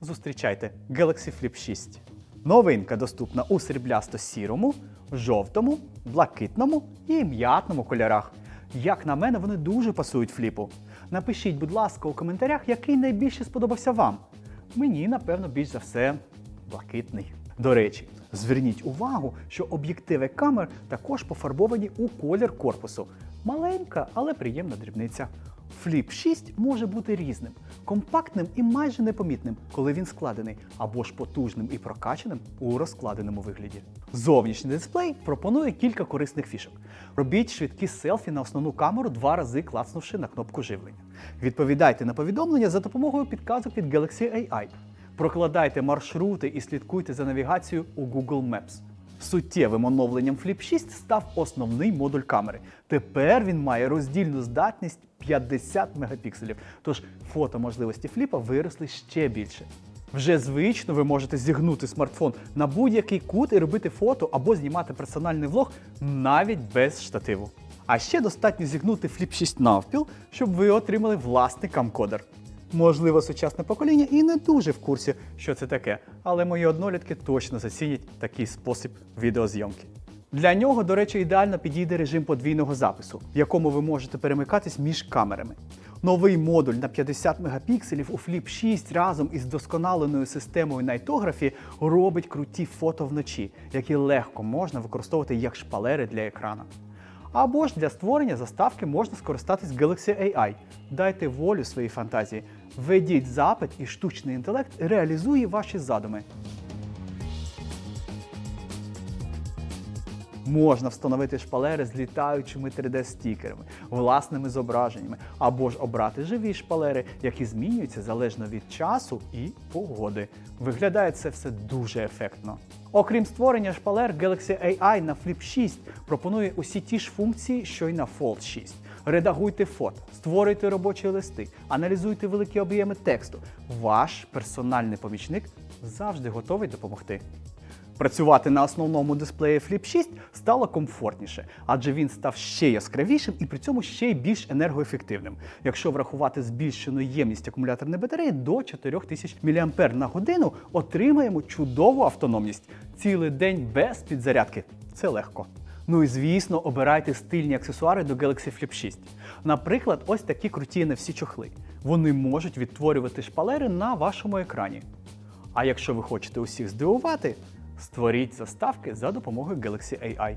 Зустрічайте Galaxy Flip 6. Новинка доступна у сріблясто-сірому, жовтому, блакитному і м'ятному кольорах. Як на мене, вони дуже пасують фліпу. Напишіть, будь ласка, у коментарях, який найбільше сподобався вам. Мені, напевно, більш за все блакитний. До речі, зверніть увагу, що об'єктиви камер також пофарбовані у колір корпусу. Маленька, але приємна дрібниця. Flip 6 може бути різним, компактним і майже непомітним, коли він складений, або ж потужним і прокачаним у розкладеному вигляді. Зовнішній дисплей пропонує кілька корисних фішок. Робіть швидкі селфі на основну камеру два рази клацнувши на кнопку живлення. Відповідайте на повідомлення за допомогою підказок від Galaxy AI. Прокладайте маршрути і слідкуйте за навігацією у Google Maps. Суттєвим оновленням Flip 6 став основний модуль камери. Тепер він має роздільну здатність 50 мегапікселів, тож фотоможливості фліпа виросли ще більше. Вже звично ви можете зігнути смартфон на будь-який кут і робити фото або знімати персональний влог навіть без штативу. А ще достатньо зігнути Flip 6 навпіл, щоб ви отримали власний камкодер. Можливо, сучасне покоління і не дуже в курсі, що це таке, але мої однолітки точно зацінять такий спосіб відеозйомки. Для нього, до речі, ідеально підійде режим подвійного запису, в якому ви можете перемикатись між камерами. Новий модуль на 50 мегапікселів у Flip 6 разом із досконаленою системою найтографі робить круті фото вночі, які легко можна використовувати як шпалери для екрана. Або ж для створення заставки можна скористатись Galaxy AI. Дайте волю своїй фантазії, введіть запит, і штучний інтелект реалізує ваші задуми. Можна встановити шпалери з літаючими 3D-стікерами, власними зображеннями, або ж обрати живі шпалери, які змінюються залежно від часу і погоди. Виглядає це все дуже ефектно. Окрім створення шпалер, Galaxy AI на Flip 6 пропонує усі ті ж функції, що й на Fold 6. Редагуйте фото, створюйте робочі листи, аналізуйте великі об'єми тексту. Ваш персональний помічник завжди готовий допомогти. Працювати на основному дисплеї Flip 6 стало комфортніше, адже він став ще яскравішим і при цьому ще й більш енергоефективним. Якщо врахувати збільшену ємність акумуляторної батареї до 4000 мАч на годину, отримаємо чудову автономність. Цілий день без підзарядки. Це легко. Ну і звісно, обирайте стильні аксесуари до Galaxy Flip 6. Наприклад, ось такі круті NFC чохли. Вони можуть відтворювати шпалери на вашому екрані. А якщо ви хочете усіх здивувати, створіть заставки за допомогою Galaxy AI.